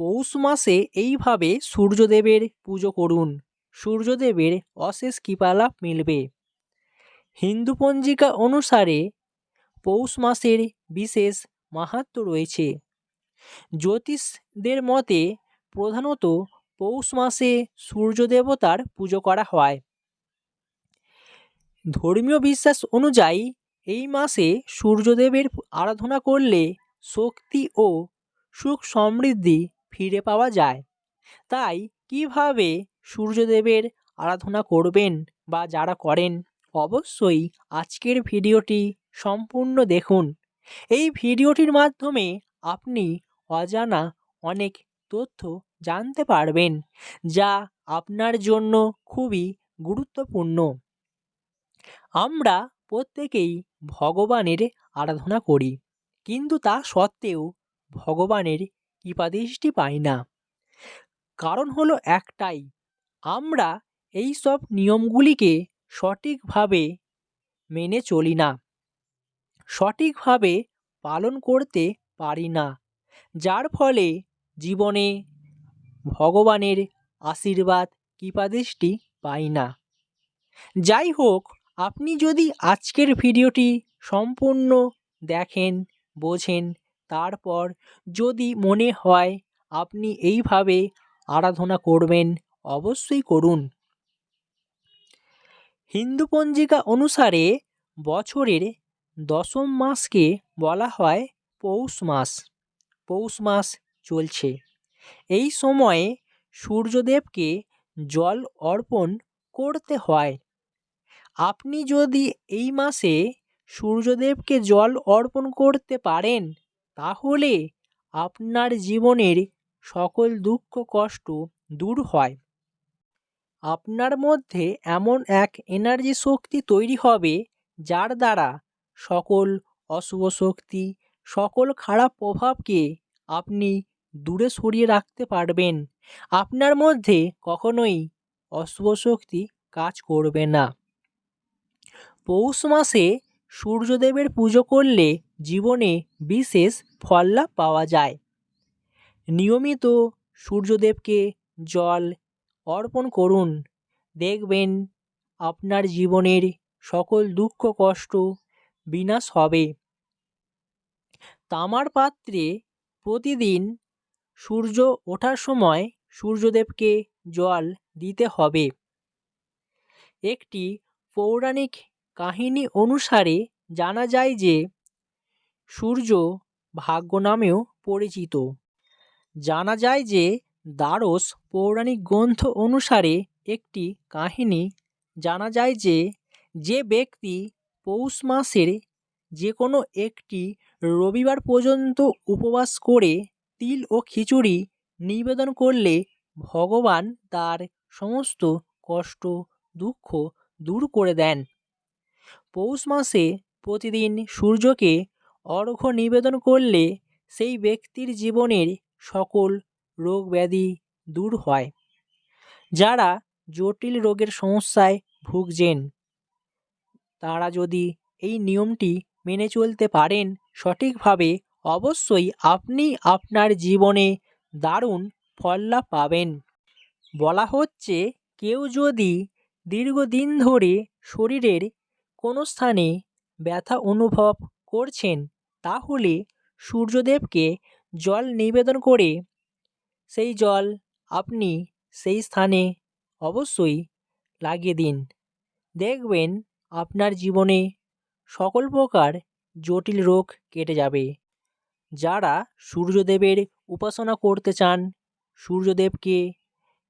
পৌষ মাসে এইভাবে সূর্যদেবের পুজো করুন। সূর্যদেবের অশেষ কৃপালাভ মিলবে। হিন্দু পঞ্জিকা অনুসারে পৌষ মাসের বিশেষ মাহাত্ম্য রয়েছে। জ্যোতিষদের মতে প্রধানত পৌষ মাসে সূর্যদেবতার পুজো করা হয়। ধর্মীয় বিশ্বাস অনুযায়ী এই মাসে সূর্যদেবের আরাধনা করলে শক্তি ও সুখ সমৃদ্ধি ফিরে পাওয়া যায়। তাই কীভাবে সূর্যদেবের আরাধনা করবেন বা যারা করেন, অবশ্যই আজকের ভিডিওটি সম্পূর্ণ দেখুন। এই ভিডিওটির মাধ্যমে আপনি অজানা অনেক তথ্য জানতে পারবেন, যা আপনার জন্য খুবই গুরুত্বপূর্ণ। আমরা প্রত্যেকেই ভগবানের আরাধনা করি, কিন্তু তা সত্ত্বেও ভগবানের কৃপাদৃষ্টি পাই না। কারণ হলো একটাই, আমরা এই সব নিয়মগুলিকে সঠিকভাবে মেনে চলি না, সঠিকভাবে পালন করতে পারি না, যার ফলে জীবনে ভগবানের আশীর্বাদ কৃপাদৃষ্টি পাই না। যাই হোক, আপনি যদি আজকের ভিডিওটি সম্পূর্ণ দেখেন, বোঝেন তারপর যদি মনে হয় আপনি এইভাবে আরাধনা করবেন, অবশ্যই করুন। হিন্দু পঞ্জিকা অনুসারে বছরের দশম মাসকে বলা হয় পৌষ মাস। পৌষ মাস চলছে। এই সময়ে সূর্যদেবকে জল অর্পণ করতে হয়। আপনি যদি এই মাসে সূর্যদেবকে জল অর্পণ করতে পারেন তাহলে আপনার জীবনের সকল দুঃখ, কষ্ট দূর হয়। আপনার মধ্যে এমন এক এনার্জি শক্তি তৈরি হবে যার দ্বারা সকল অশুভ শক্তি, সকল খারাপ প্রভাবকে আপনি দূরে সরিয়ে রাখতে পারবেন। আপনার মধ্যে কখনোই অশুভ শক্তি কাজ করবে না। পৌষ মাসে সূর্যদেবের পুজো করলে জীবনে বিশেষ ফল লাভ পাওয়া যায়। নিয়মিত সূর্যদেবকে জল অর্পণ করুন। দেখবেন আপনার জীবনের সকল দুঃখ, কষ্ট বিনাশ হবে। তামার পাত্রে প্রতিদিন সূর্য ওঠার সময় সূর্যদেবকে জল দিতে হবে। একটি পৌরাণিক কাহিনী অনুসারে জানা যায় যে সূর্য ভাগ্য নামেও পরিচিত। জানা যায় যে দ্বারস পৌরাণিক গ্রন্থ অনুসারে একটি কাহিনী জানা যায় যে যে ব্যক্তি পৌষ মাসের যে কোনো একটি রবিবার পর্যন্ত উপবাস করে তিল ও খিচুড়ি নিবেদন করলে ভগবান তার সমস্ত কষ্ট, দুঃখ দূর করে দেন। পৌষ মাসে প্রতিদিন সূর্যকে অর্ঘ্য নিবেদন করলে সেই ব্যক্তির জীবনের সকল রোগ ব্যাধি দূর হয়। যারা জটিল রোগের সমস্যায় ভুগছেন, তারা যদি এই নিয়মটি মেনে চলতে পারেন সঠিকভাবে, অবশ্যই আপনি আপনার জীবনে দারুণ ফল লাভ পাবেন। বলা হচ্ছে, কেউ যদি দীর্ঘদিন ধরে শরীরের কোনো স্থানে ব্যথা অনুভব করছেন, তাহলে সূর্যদেবকে জল নিবেদন করে সেই জল আপনি সেই স্থানে অবশ্যই লাগিয়ে দিন। দেখবেন আপনার জীবনে সকল প্রকার জটিল রোগ কেটে যাবে। যারা সূর্যদেবের উপাসনা করতে চান, সূর্যদেবকে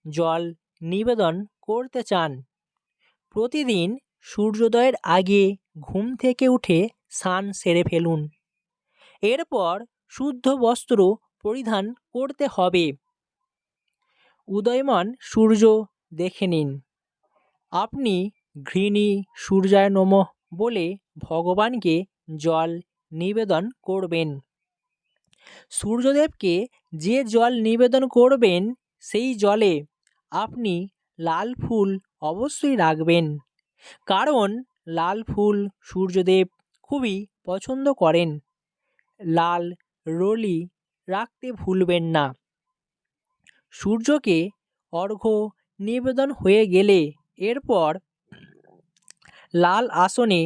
জল নিবেদন করতে চান, প্রতিদিন সূর্যোদয়ের আগে ঘুম থেকে উঠে স্নান সেরে ফেলুন। এরপর শুদ্ধ বস্ত্র পরিধান করতে হবে। উদয়মান সূর্য দেখে নিন। আপনি ঘৃণী সূর্যায় নমঃ বলে ভগবানকে জল নিবেদন করবেন। সূর্যদেবকে যে জল নিবেদন করবেন, সেই জলে আপনি লাল ফুল অবশ্যই রাখবেন। কারণ লাল ফুল সূর্যদেব খুবই পছন্দ করেন। লাল রলি রাখতে ভুলবেন না। সূর্যকে অর্ঘ্য নিবেদন হয়ে গেলে এরপর লাল আসনে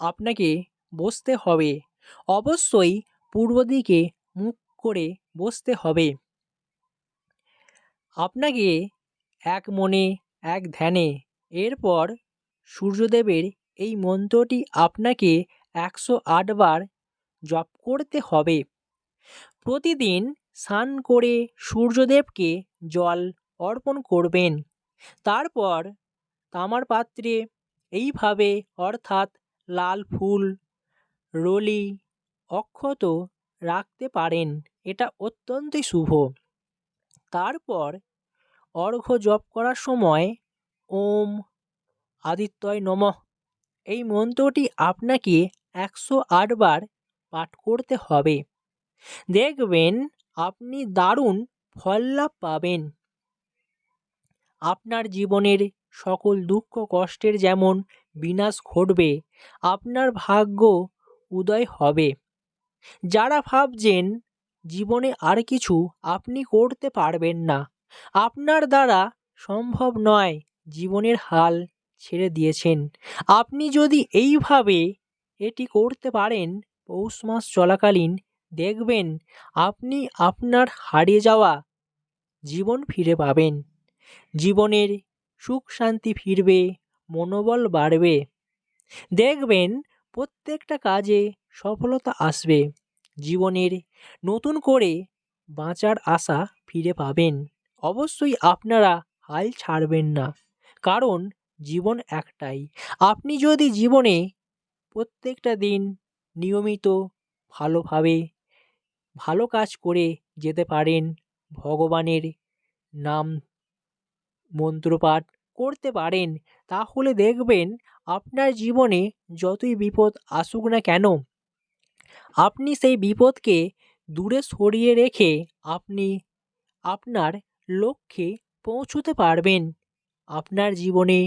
আপনাকে বসতে হবে। অবশ্যই পূর্ব দিকে মুখ করে বসতে হবে। আপনাকে এক মনে, এক ধ্যানে এরপর সূর্যদেবের এই মন্ত্রটি আপনাকে একশো আটবার জপ করতে হবে। প্রতিদিন স্নান করে সূর্যদেবকে জল অর্পণ করবেন। তারপর তামার পাত্রে এইভাবে অর্থাৎ লাল ফুল, রলি অক্ষত রাখতে পারেন, এটা অত্যন্তই শুভ। তারপর অর্ঘ্য জপ করার সময় ওম আদিত্যয় নমঃ। এই মন্ত্রটি আপনাকে একশো আটবার পাঠ করতে হবে। দেখবেন আপনি দারুণ ফল লাভ পাবেন। আপনার জীবনের সকল দুঃখ কষ্টের যেমন বিনাশ ঘটবে, আপনার ভাগ্য উদয় হবে। যারা ভাবছেন জীবনে আর কিছু আপনি করতে পারবেন না, আপনার দ্বারা সম্ভব নয় জীবনের হাল ছেড়ে দিয়েছেন। আপনি যদি এইভাবে এটি করতে পারেন পৌষ মাস চলাকালীন। দেখবেন আপনি আপনার হারিয়ে যাওয়া জীবন ফিরে পাবেন। জীবনের সুখ শান্তি ফিরবে, মনোবল বাড়বে। দেখবেন প্রত্যেকটা কাজে সফলতা আসবে। জীবনের নতুন করে বাঁচার আশা ফিরে পাবেন। অবশ্যই আপনারা হাল ছাড়বেন না। কারণ জীবন একটাই। আপনি যদি জীবনে প্রত্যেকটা দিন নিয়মিত ভালোভাবে ভালো কাজ করে যেতে পারেন, ভগবানের নাম মন্ত্রপাঠ করতে পারেন, তাহলে দেখবেন আপনার জীবনে যতই বিপদ আসুক না কেন, আপনি সেই বিপদকে দূরে সরিয়ে রেখে আপনি আপনার লক্ষ্যে পৌঁছতে পারবেন। আপনার জীবনে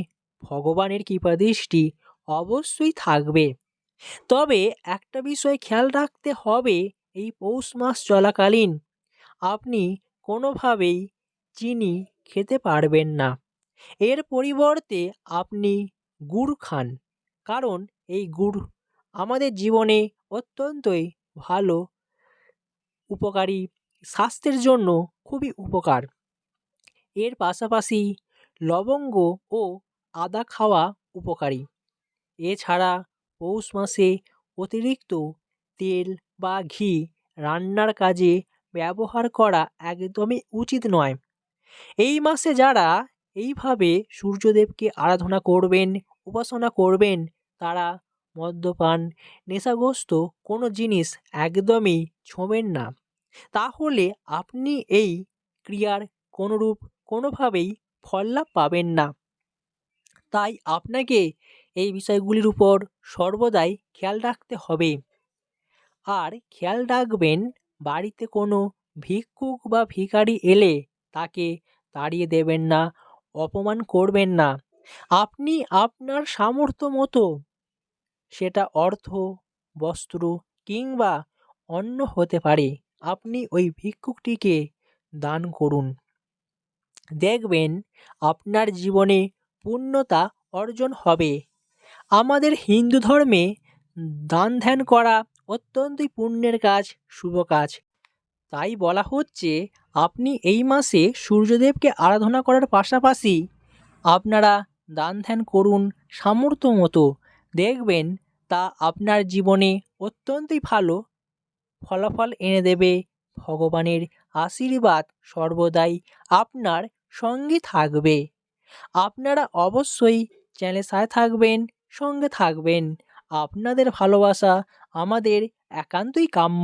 ভগবানের কৃপাদৃষ্টি অবশ্যই থাকবে। তবে একটা বিষয় খেয়াল রাখতে হবে, এই পৌষ মাস চলাকালীন। আপনি কোনোভাবেই চিনি খেতে পারবেন না। এর পরিবর্তে আপনি গুড় খান, কারণ এই গুড় আমাদের জীবনে অত্যন্তই ভালো, উপকারী, স্বাস্থ্যের জন্য খুবই উপকার। এর পাশাপাশি লবঙ্গ ও আদা খাওয়া উপকারী। এছাড়া পৌষ মাসে অতিরিক্ত তেল বা ঘি রান্নার কাজে ব্যবহার করা একদমই উচিত নয়। এই মাসে যারা এইভাবে সূর্যদেবকে আরাধনা করবেন, উপাসনা করবেন, তারা মদ্যপান, নেশাগ্রস্ত কোনো জিনিস একদমই ছোঁবেন না। তাহলে আপনি এই ক্রিয়ার কোনোরূপ কোনোভাবেই ফল লাভ পাবেন না। তাই আপনাকে এই বিষয়গুলির উপর সর্বদাই খেয়াল রাখতে হবে। আর খেয়াল রাখবেন, বাড়িতে কোনো ভিক্ষুক বা ভিখারি এলে তাকে তাড়িয়ে দেবেন না, অপমান করবেন না। আপনি আপনার সামর্থ্য মতো সেটা অর্থ, বস্ত্র কিংবা অন্য হতে পারে। আপনি ওই ভিক্ষুকটিকে দান করুন। দেখবেন আপনার জীবনে পূর্ণতা অর্জন হবে। আমাদের হিন্দু ধর্মে দান ধ্যান করা অত্যন্তই পুণ্যের কাজ, শুভ কাজ। তাই বলা হচ্ছে, আপনি এই মাসে সূর্যদেবকে আরাধনা করার পাশাপাশি আপনারা দান ধ্যান করুন সামর্থ্য মতো। দেখবেন, তা আপনার জীবনে অত্যন্তই ভালো ফলাফল এনে দেবে। ভগবানের আশীর্বাদ সর্বদাই আপনার সঙ্গে থাকবে। আপনারা অবশ্যই চ্যানেলের সাথে থাকবেন। সঙ্গে থাকবেন। আপনাদের ভালোবাসা আমাদের একান্তই কাম্য।